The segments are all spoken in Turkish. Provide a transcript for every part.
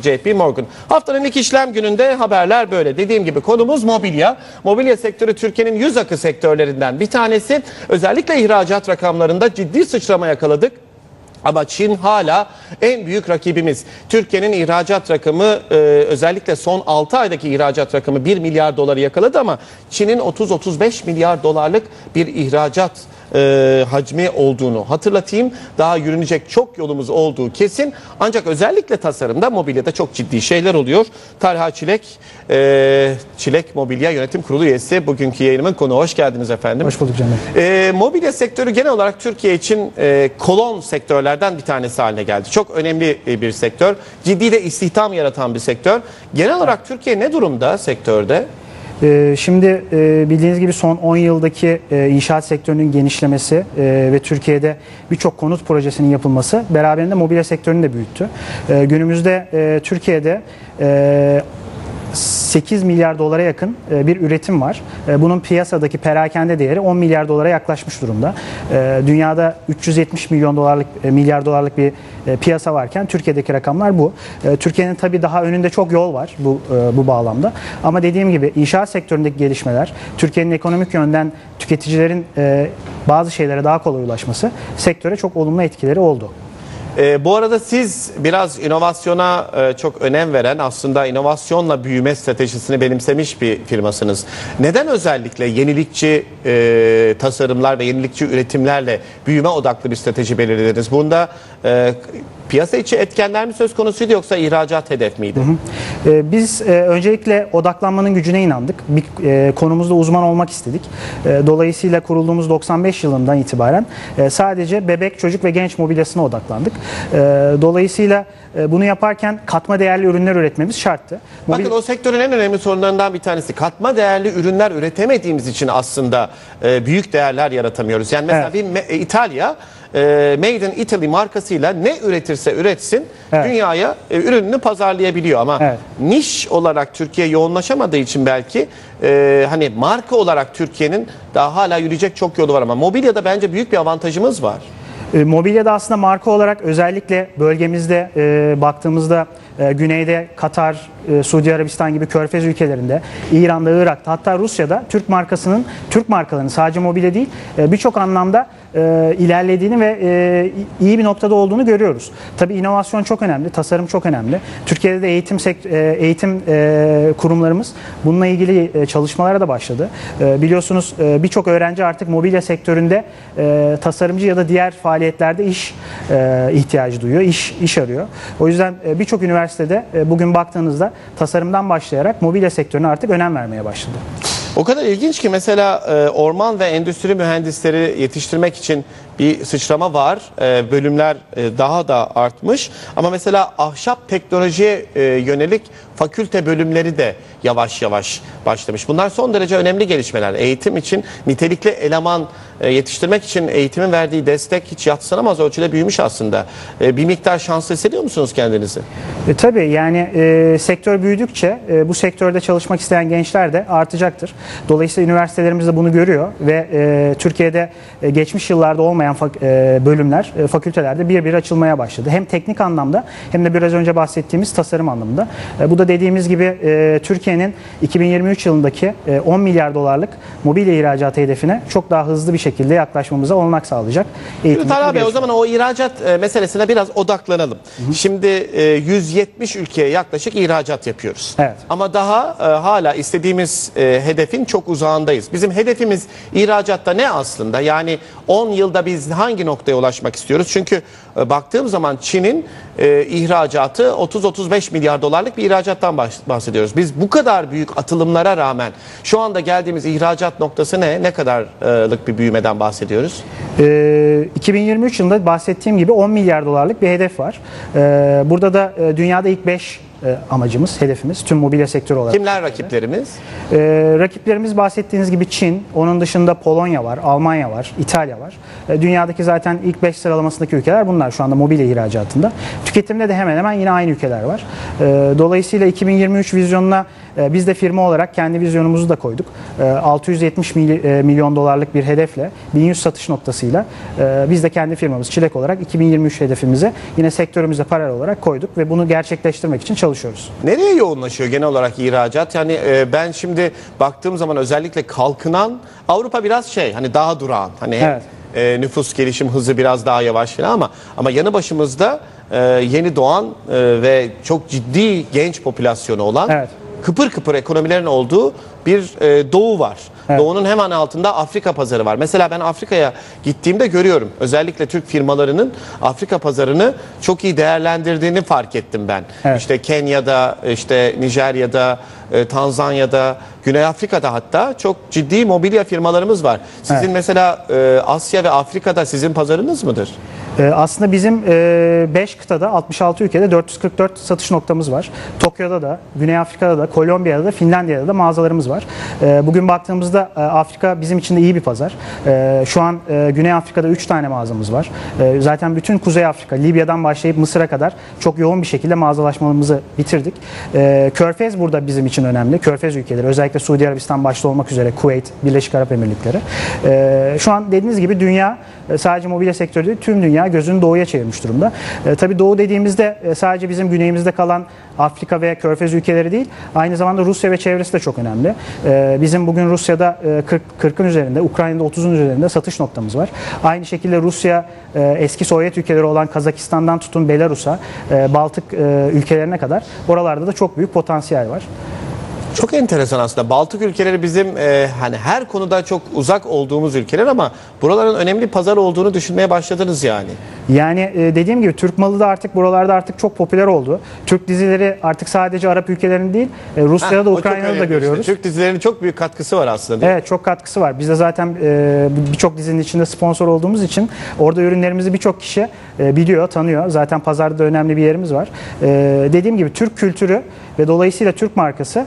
JP Morgan. Haftanın ilk işlem gününde haberler böyle. Dediğim gibi konumuz mobilya. Mobilya sektörü Türkiye'nin yüz akı sektörlerinden bir tanesi. Özellikle ihracat rakamlarında ciddi sıçrama yakaladık. Ama Çin hala en büyük rakibimiz. Türkiye'nin ihracat rakamı e, özellikle son 6 aydaki ihracat rakamı 1 milyar doları yakaladı ama Çin'in 30-35 milyar dolarlık bir ihracat e, hacmi olduğunu hatırlatayım. Daha yürünecek çok yolumuz olduğu kesin. Ancak özellikle tasarımda mobilyada çok ciddi şeyler oluyor. Talha Çilek, e, Çilek Mobilya Yönetim Kurulu üyesi bugünkü yayınımın konu. Hoş geldiniz efendim. Hoş bulduk Cem Bey. E, mobilya sektörü genel olarak Türkiye için e, kolon sektörlerden bir tanesi haline geldi. Çok önemli e, bir sektör. Ciddi de istihdam yaratan bir sektör. Genel olarak Türkiye ne durumda sektörde? Ee, Şimdi e, bildiğiniz gibi son 10 yıldaki e, inşaat sektörünün genişlemesi e, ve Türkiye'de birçok konut projesinin yapılması beraberinde mobilya sektörünü de büyüttü. Günümüzde Türkiye'de 8 milyar dolara yakın e, bir üretim var. E, Bunun piyasadaki perakende değeri 10 milyar dolara yaklaşmış durumda. E, Dünyada 370 milyon dolarlık milyar dolarlık bir piyasa varken Türkiye'deki rakamlar bu. Türkiye'nin tabii daha önünde çok yol var bu bu bağlamda. Ama dediğim gibi inşaat sektöründeki gelişmeler, Türkiye'nin ekonomik yönden tüketicilerin bazı şeylere daha kolay ulaşması sektöre çok olumlu etkileri oldu. Ee, bu arada siz biraz inovasyona e, çok önem veren aslında inovasyonla büyüme stratejisini benimsemiş bir firmasınız. Neden özellikle yenilikçi e, tasarımlar ve yenilikçi üretimlerle büyüme odaklı bir strateji belirlediniz? Bunda e, piyasa içi etkenler mi söz konusuydu yoksa ihracat hedef miydi? Ee, Biz e, öncelikle odaklanmanın gücüne inandık. Bir e, konumuzda uzman olmak istedik. E, Dolayısıyla kurulduğumuz 95 yılından itibaren e, sadece bebek, çocuk ve genç mobilyasına odaklandık. E, Dolayısıyla e, bunu yaparken katma değerli ürünler üretmemiz şarttı. Mobil- Bakın o sektörün en önemli sorunlarından bir tanesi katma değerli ürünler üretemediğimiz için aslında e, büyük değerler yaratamıyoruz. Yani mesela Evet. bir e, İtalya e, Made in Italy markasıyla ne üretirse üretsin Evet. dünyaya e, ürününü pazarlayabiliyor ama Evet. niş olarak Türkiye yoğunlaşamadığı için belki e, hani marka olarak Türkiye'nin daha hala yürüyecek çok yolu var ama mobilyada bence büyük bir avantajımız var. E, Mobilyada aslında marka olarak özellikle bölgemizde e, baktığımızda e, güneyde Katar, e, Suudi Arabistan gibi körfez ülkelerinde, İran'da, Irak'ta hatta Rusya'da Türk markasının, Türk markalarının sadece mobilya değil e, birçok anlamda e, ilerlediğini ve e, iyi bir noktada olduğunu görüyoruz. Tabii inovasyon çok önemli, tasarım çok önemli. Türkiye'de de eğitim e, eğitim e, kurumlarımız bununla ilgili e, çalışmalara da başladı. E, Biliyorsunuz e, birçok öğrenci artık mobilya sektöründe e, tasarımcı ya da diğer faaliyetlerde iş e, ihtiyacı duyuyor, iş iş arıyor. O yüzden e, birçok üniversitede e, bugün baktığınızda tasarımdan başlayarak mobilya sektörüne artık önem vermeye başladı. O kadar ilginç ki mesela e, orman ve endüstri mühendisleri yetiştirmek için bir sıçrama var. E, bölümler e, daha da artmış. Ama mesela ahşap teknolojiye e, yönelik fakülte bölümleri de yavaş yavaş başlamış. Bunlar son derece önemli gelişmeler. Eğitim için nitelikli eleman e, yetiştirmek için eğitimin verdiği destek hiç yatsınamaz ölçüde büyümüş aslında. E, bir miktar şanslı hissediyor musunuz kendinizi? E, tabii yani e, sektör büyüdükçe e, bu sektörde çalışmak isteyen gençler de artacaktır. Dolayısıyla üniversitelerimiz de bunu görüyor ve e, Türkiye'de e, geçmiş yıllarda olmayan e, bölümler, e, fakültelerde bir bir açılmaya başladı. Hem teknik anlamda hem de biraz önce bahsettiğimiz tasarım anlamında. E, bu da dediğimiz gibi e, Türkiye'nin 2023 yılındaki e, 10 milyar dolarlık mobilya ihracatı hedefine çok daha hızlı bir şekilde yaklaşmamıza olanak sağlayacak. Eğitim Talha Bey o zaman o ihracat e, meselesine biraz odaklanalım. Şimdi e, 170 ülkeye yaklaşık ihracat yapıyoruz. Evet. Ama daha e, hala istediğimiz e, hedefin çok uzağındayız. Bizim hedefimiz ihracatta ne aslında? Yani 10 yılda biz hangi noktaya ulaşmak istiyoruz? Çünkü e, baktığım zaman Çin'in e, ihracatı 30-35 milyar dolarlık bir ihracattan bahsediyoruz. Biz bu kadar büyük atılımlara rağmen şu anda geldiğimiz ihracat noktası ne? Ne kadarlık bir büyümeden bahsediyoruz? Ee, 2023 yılında bahsettiğim gibi 10 milyar dolarlık bir hedef var. Ee, burada da e, dünyada ilk 5 amacımız, hedefimiz tüm mobilya sektörü olarak. Kimler rakiplerimiz? Ee, rakiplerimiz bahsettiğiniz gibi Çin, onun dışında Polonya var, Almanya var, İtalya var. Ee, dünyadaki zaten ilk 5 sıralamasındaki ülkeler bunlar şu anda mobilya ihracatında. Tüketimde de hemen hemen yine aynı ülkeler var. Ee, dolayısıyla 2023 vizyonuna e, biz de firma olarak kendi vizyonumuzu da koyduk. E, 670 mily- e, milyon dolarlık bir hedefle 1100 satış noktasıyla e, biz de kendi firmamız Çilek olarak 2023 hedefimize yine sektörümüze paralel olarak koyduk ve bunu gerçekleştirmek için çalışıyoruz. Nereye yoğunlaşıyor genel olarak ihracat? Yani ben şimdi baktığım zaman özellikle kalkınan Avrupa biraz şey hani daha durağan. Hani Evet. nüfus gelişim hızı biraz daha yavaş falan ama ama yanı başımızda e, yeni doğan e, ve çok ciddi genç popülasyonu olan Evet. kıpır kıpır ekonomilerin olduğu bir e, doğu var. Evet. Doğunun hemen altında Afrika pazarı var. Mesela ben Afrika'ya gittiğimde görüyorum. Özellikle Türk firmalarının Afrika pazarını çok iyi değerlendirdiğini fark ettim ben. Evet. İşte Kenya'da, işte Nijerya'da, e, Tanzanya'da, Güney Afrika'da hatta çok ciddi mobilya firmalarımız var. Sizin Evet. mesela e, Asya ve Afrika'da sizin pazarınız mıdır? Ee, Aslında bizim 5 kıtada 66 ülkede 444 satış noktamız var. Tokyo'da da, Güney Afrika'da da, Kolombiya'da da, Finlandiya'da da mağazalarımız var. Bugün baktığımızda e, Afrika bizim için de iyi bir pazar. Ee, Şu an e, Güney Afrika'da 3 tane mağazamız var. Zaten bütün Kuzey Afrika, Libya'dan başlayıp Mısır'a kadar çok yoğun bir şekilde mağazalaşmamızı bitirdik. Körfez burada bizim için önemli. Körfez ülkeleri özellikle Suudi Arabistan başta olmak üzere Kuveyt, Birleşik Arap Emirlikleri. Şu an dediğiniz gibi dünya e, sadece mobilya sektörü değil tüm dünya gözünü doğuya çevirmiş durumda. E, tabii doğu dediğimizde e, sadece bizim güneyimizde kalan Afrika ve Körfez ülkeleri değil aynı zamanda Rusya ve çevresi de çok önemli. E, bizim bugün Rusya'da e, 40 40'ın üzerinde, Ukrayna'da 30'un üzerinde satış noktamız var. Aynı şekilde Rusya e, eski Sovyet ülkeleri olan Kazakistan'dan tutun Belarus'a, e, Baltık e, ülkelerine kadar oralarda da çok büyük potansiyel var. Çok enteresan aslında. Baltık ülkeleri bizim e, hani her konuda çok uzak olduğumuz ülkeler ama buraların önemli pazar olduğunu düşünmeye başladınız yani. Yani e, dediğim gibi Türk malı da artık buralarda artık çok popüler oldu. Türk dizileri artık sadece Arap ülkelerinin değil, e, Rusya'da da Ha, Ukrayna'da da görüyoruz. işte. Türk dizilerinin çok büyük katkısı var aslında. değil mi? Evet çok katkısı var. Biz de zaten e, birçok dizinin içinde sponsor olduğumuz için orada ürünlerimizi birçok kişi biliyor, tanıyor. Zaten pazarda da önemli bir yerimiz var. Dediğim gibi Türk kültürü ve dolayısıyla Türk markası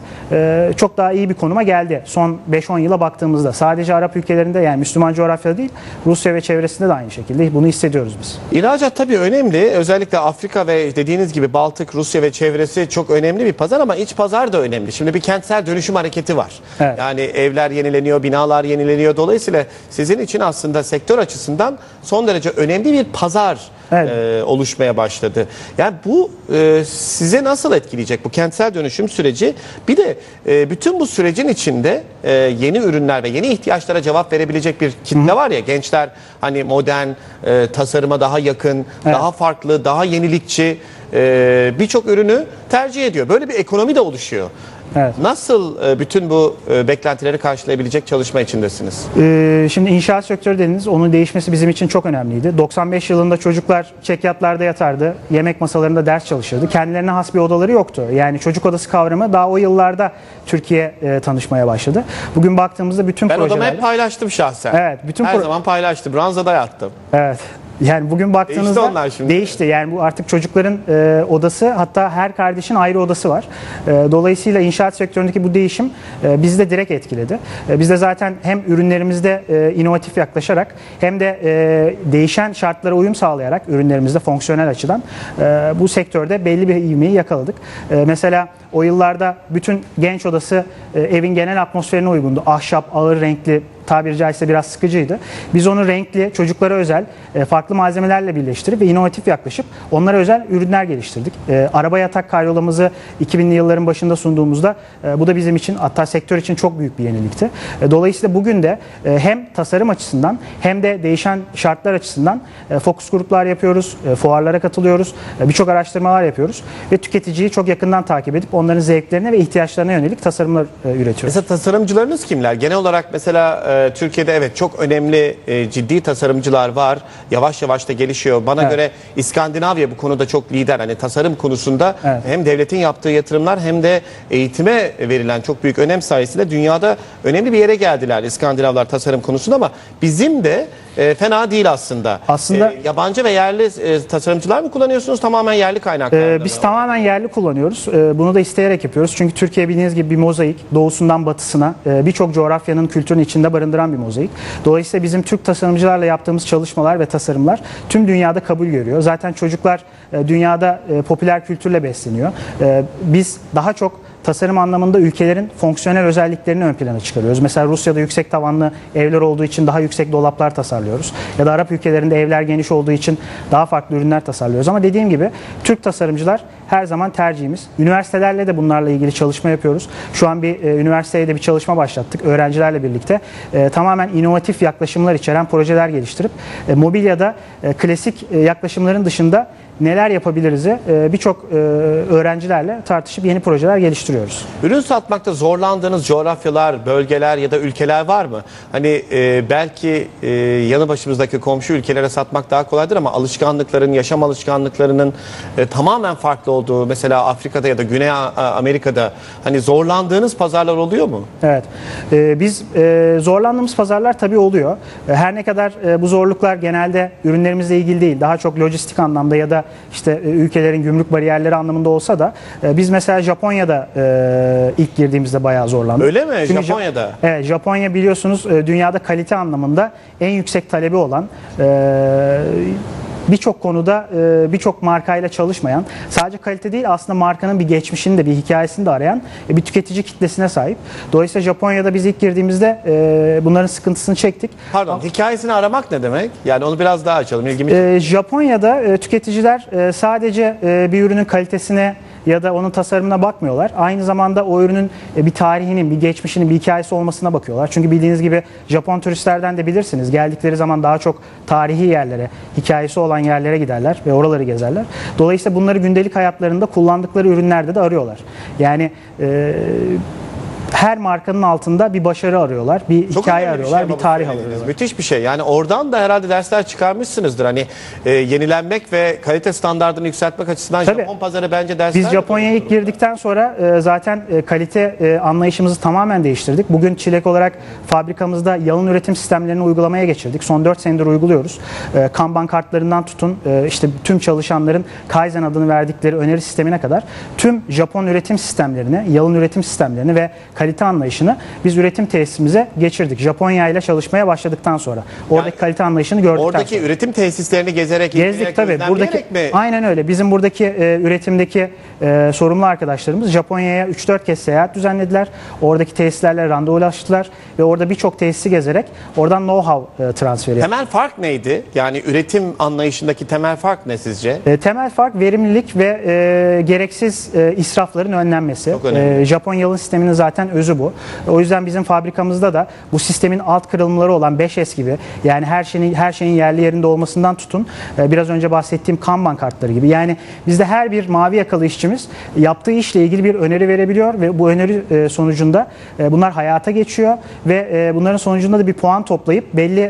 çok daha iyi bir konuma geldi. Son 5-10 yıla baktığımızda sadece Arap ülkelerinde yani Müslüman coğrafyada değil Rusya ve çevresinde de aynı şekilde bunu hissediyoruz biz. İhracat tabii önemli. Özellikle Afrika ve dediğiniz gibi Baltık, Rusya ve çevresi çok önemli bir pazar ama iç pazar da önemli. Şimdi bir kentsel dönüşüm hareketi var. Evet. Yani evler yenileniyor, binalar yenileniyor. Dolayısıyla sizin için aslında sektör açısından son derece önemli bir pazar Evet. e, oluşmaya başladı. Yani bu e, size nasıl etkileyecek bu kentsel dönüşüm süreci? Bir de e, bütün bu sürecin içinde e, yeni ürünler ve yeni ihtiyaçlara cevap verebilecek bir kitle var ya gençler hani modern, e, tasarıma daha yakın, daha farklı, daha yenilikçi e, birçok ürünü tercih ediyor. Böyle bir ekonomi de oluşuyor. Evet. Nasıl e, bütün bu e, beklentileri karşılayabilecek çalışma içindesiniz? Ee, şimdi inşaat sektörü dediniz. Onun değişmesi bizim için çok önemliydi. 95 yılında çocuklar çekyatlarda yatardı. Yemek masalarında ders çalışırdı. Kendilerine has bir odaları yoktu. Yani çocuk odası kavramı daha o yıllarda Türkiye e, tanışmaya başladı. Bugün baktığımızda bütün Ben odamı projelerde... hep paylaştım şahsen. Evet, bütün Her zaman paylaştım. Ranzada yattım. Evet. Yani bugün baktığınızda Değişti onlar şimdi. değişti. Yani bu artık çocukların e, odası hatta her kardeşin ayrı odası var. E, dolayısıyla inşaat sektöründeki bu değişim e, bizi de direkt etkiledi. E, biz de zaten hem ürünlerimizde e, inovatif yaklaşarak hem de e, değişen şartlara uyum sağlayarak ürünlerimizde fonksiyonel açıdan e, bu sektörde belli bir ivmeyi yakaladık. E, mesela o yıllarda bütün genç odası e, evin genel atmosferine uygundu. Ahşap, ağır renkli, tabiri caizse biraz sıkıcıydı. Biz onu renkli, çocuklara özel, e, farklı malzemelerle birleştirip ve inovatif yaklaşıp onlara özel ürünler geliştirdik. E, araba yatak karyolamızı 2000'li yılların başında sunduğumuzda e, bu da bizim için hatta sektör için çok büyük bir yenilikti. Dolayısıyla bugün de hem tasarım açısından hem de değişen şartlar açısından fokus gruplar yapıyoruz, fuarlara katılıyoruz, birçok araştırmalar yapıyoruz ve tüketiciyi çok yakından takip edip onların zevklerine ve ihtiyaçlarına yönelik tasarımlar e, üretiyoruz. Mesela tasarımcılarınız kimler? Genel olarak mesela e, Türkiye'de evet çok önemli e, ciddi tasarımcılar var. Yavaş yavaş da gelişiyor. Bana Evet. göre İskandinavya bu konuda çok lider. Hani tasarım konusunda Evet. hem devletin yaptığı yatırımlar hem de eğitime verilen çok büyük önem sayesinde dünyada önemli bir yere geldiler İskandinavlar tasarım konusunda ama bizim de e, fena değil aslında. Aslında- E, yabancı ve yerli e, tasarımcılar mı kullanıyorsunuz? Tamamen yerli kaynaklar. Ee, biz tamamen yerli kullanıyoruz. Ee, bunu da isteyerek yapıyoruz. Çünkü Türkiye bildiğiniz gibi bir mozaik. Doğusundan batısına e, birçok coğrafyanın kültürünün içinde barındıran bir mozaik. Dolayısıyla bizim Türk tasarımcılarla yaptığımız çalışmalar ve tasarımlar tüm dünyada kabul görüyor. Zaten çocuklar e, dünyada e, popüler kültürle besleniyor. E, biz daha çok tasarım anlamında ülkelerin fonksiyonel özelliklerini ön plana çıkarıyoruz. Mesela Rusya'da yüksek tavanlı evler olduğu için daha yüksek dolaplar tasarlıyoruz. Ya da Arap ülkelerinde evler geniş olduğu için daha farklı ürünler tasarlıyoruz. Ama dediğim gibi Türk tasarımcılar her zaman tercihimiz. Üniversitelerle de bunlarla ilgili çalışma yapıyoruz. Şu an bir e, üniversiteye de bir çalışma başlattık öğrencilerle birlikte. E, tamamen inovatif yaklaşımlar içeren projeler geliştirip e, mobilyada e, klasik e, yaklaşımların dışında neler yapabiliriz birçok e, öğrencilerle tartışıp yeni projeler geliştiriyoruz. Ürün satmakta zorlandığınız coğrafyalar, bölgeler ya da ülkeler var mı? Hani e, belki e, yanı başımızdaki komşu ülkelere satmak daha kolaydır ama alışkanlıkların, yaşam alışkanlıklarının e, tamamen farklı olduğu mesela Afrika'da ya da Güney Amerika'da hani zorlandığınız pazarlar oluyor mu? Evet. Biz e, zorlandığımız pazarlar tabii oluyor. E, Her ne kadar e, bu zorluklar genelde ürünlerimizle ilgili değil, daha çok lojistik anlamda ya da işte e, ülkelerin gümrük bariyerleri anlamında olsa da e, biz mesela Japonya'da e, ilk girdiğimizde bayağı zorlandık. Öyle mi? Çünkü Ja- Japonya'da? Evet, Japonya biliyorsunuz dünyada kalite anlamında en yüksek talebi olan birçok konuda e, birçok markayla çalışmayan, sadece kalite değil aslında markanın bir geçmişini de bir hikayesini de arayan e, bir tüketici kitlesine sahip. Dolayısıyla Japonya'da biz ilk girdiğimizde e, bunların sıkıntısını çektik. Pardon, hikayesini aramak ne demek? Yani onu biraz daha açalım. İlgimi Japonya'da tüketiciler sadece bir ürünün kalitesine ya da onun tasarımına bakmıyorlar. Aynı zamanda o ürünün bir tarihinin, bir geçmişinin, bir hikayesi olmasına bakıyorlar. Çünkü bildiğiniz gibi Japon turistlerden de bilirsiniz. Geldikleri zaman daha çok tarihi yerlere, hikayesi olan yerlere giderler ve oraları gezerler. Dolayısıyla bunları gündelik hayatlarında kullandıkları ürünlerde de arıyorlar. Yani e, her markanın altında bir başarı arıyorlar, bir Çok hikaye önemli arıyorlar, şey bir, ama bu tarih söylediğiniz. arıyorlar. Müthiş bir şey. Yani oradan da herhalde dersler çıkarmışsınızdır. Hani e, yenilenmek ve kalite standartını yükseltmek açısından Tabii. Japon pazarı bence dersler. Biz Japonya'ya ilk girdikten sonra e, zaten e, kalite e, anlayışımızı tamamen değiştirdik. Bugün Çilek olarak fabrikamızda yalın üretim sistemlerini uygulamaya geçirdik. Son 4 senedir uyguluyoruz. E, Kanban kartlarından tutun e, işte tüm çalışanların Kaizen adını verdikleri öneri sistemine kadar tüm Japon üretim sistemlerini, yalın üretim sistemlerini ve kalite anlayışını biz üretim tesisimize geçirdik. Japonya ile çalışmaya başladıktan sonra. Oradaki Yani kalite anlayışını gördükten Oradaki sonra. üretim tesislerini gezerek, Gezdik tabii. Buradaki mi? aynen öyle. Bizim buradaki e, üretimdeki e, sorumlu arkadaşlarımız Japonya'ya 3-4 kez seyahat düzenlediler. Oradaki tesislerle randevulaştılar ve orada birçok tesisi gezerek oradan know-how e, transferi yaptılar. Temel fark neydi? Yani üretim anlayışındaki temel fark ne sizce? E, temel fark verimlilik ve e, gereksiz e, israfların önlenmesi. E, Japon yalın sisteminin zaten özü bu. O yüzden bizim fabrikamızda da bu sistemin alt kırılımları olan 5S gibi yani her şeyin her şeyin yerli yerinde olmasından tutun e, biraz önce bahsettiğim Kanban kartları gibi. Yani bizde her bir mavi yakalı işçimiz yaptığı işle ilgili bir öneri verebiliyor ve bu öneri e, sonucunda e, bunlar hayata geçiyor ve bunların sonucunda da bir puan toplayıp belli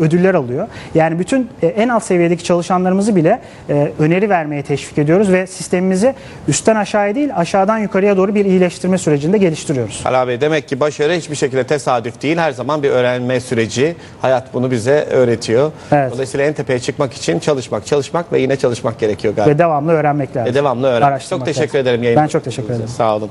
ödüller alıyor. Yani bütün en alt seviyedeki çalışanlarımızı bile öneri vermeye teşvik ediyoruz ve sistemimizi üstten aşağıya değil aşağıdan yukarıya doğru bir iyileştirme sürecinde geliştiriyoruz. Hala Bey demek ki başarı hiçbir şekilde tesadüf değil. Her zaman bir öğrenme süreci. Hayat bunu bize öğretiyor. Evet. Dolayısıyla en tepeye çıkmak için çalışmak, çalışmak ve yine çalışmak gerekiyor galiba. Ve devamlı öğrenmek lazım. E, devamlı öğren. Çok teşekkür lazım. ederim yayın. Ben çok teşekkür ederim. Sağ olun.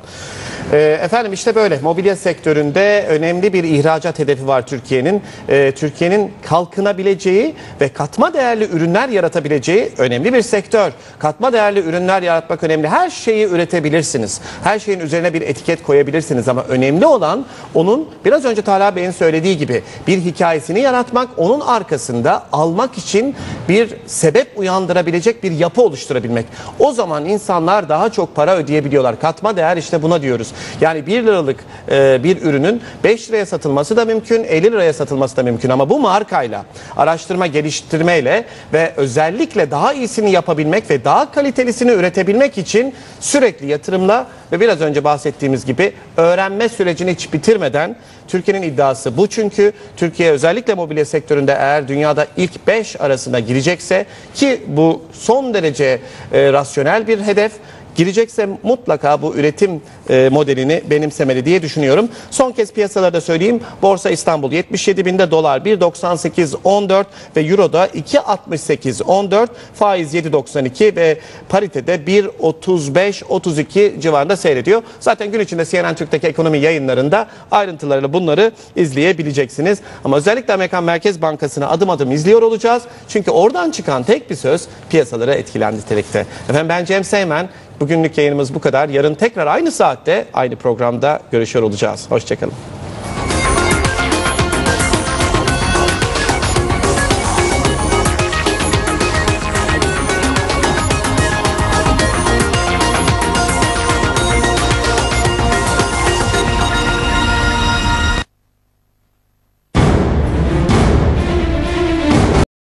Ee, efendim işte böyle mobilya sektöründe önemli bir ihracat hedefi var Türkiye'nin. Ee, Türkiye'nin kalkınabileceği ve katma değerli ürünler yaratabileceği önemli bir sektör. Katma değerli ürünler yaratmak önemli. Her şeyi üretebilirsiniz. Her şeyin üzerine bir etiket koyabilirsiniz ama önemli olan onun biraz önce Talha Bey'in söylediği gibi bir hikayesini yaratmak, onun arkasında almak için bir sebep uyandırabilecek bir yapı oluşturabilmek. O zaman insanlar daha çok para ödeyebiliyorlar. Katma değer işte buna diyoruz. Yani 1 liralık e, bir ürünün 5 liraya satılması da mümkün, 50 liraya satılması da mümkün ama bu markayla, araştırma geliştirmeyle ve özellikle daha iyisini yapabilmek ve daha kalitelisini üretebilmek için sürekli yatırımla ve biraz önce bahsettiğimiz gibi öğrenme sürecini hiç bitirmeden Türkiye'nin iddiası bu çünkü. Türkiye özellikle mobilya sektöründe eğer dünyada ilk 5 arasında girecekse ki bu son derece e, rasyonel bir hedef girecekse mutlaka bu üretim e, modelini benimsemeli diye düşünüyorum. Son kez piyasalarda söyleyeyim. Borsa İstanbul 77 binde dolar 1.98.14 ve Euro'da 2.68.14 faiz 7.92 ve paritede 1.35-32 civarında seyrediyor. Zaten gün içinde CNN Türk'teki ekonomi yayınlarında ayrıntılarıyla bunları izleyebileceksiniz. Ama özellikle Amerikan Merkez Bankası'nı adım adım izliyor olacağız. Çünkü oradan çıkan tek bir söz piyasaları etkilendi nitelikte. Efendim ben Cem Seymen. Bugünlük yayınımız bu kadar. Yarın tekrar aynı saatte aynı programda görüşüyor olacağız. Hoşçakalın.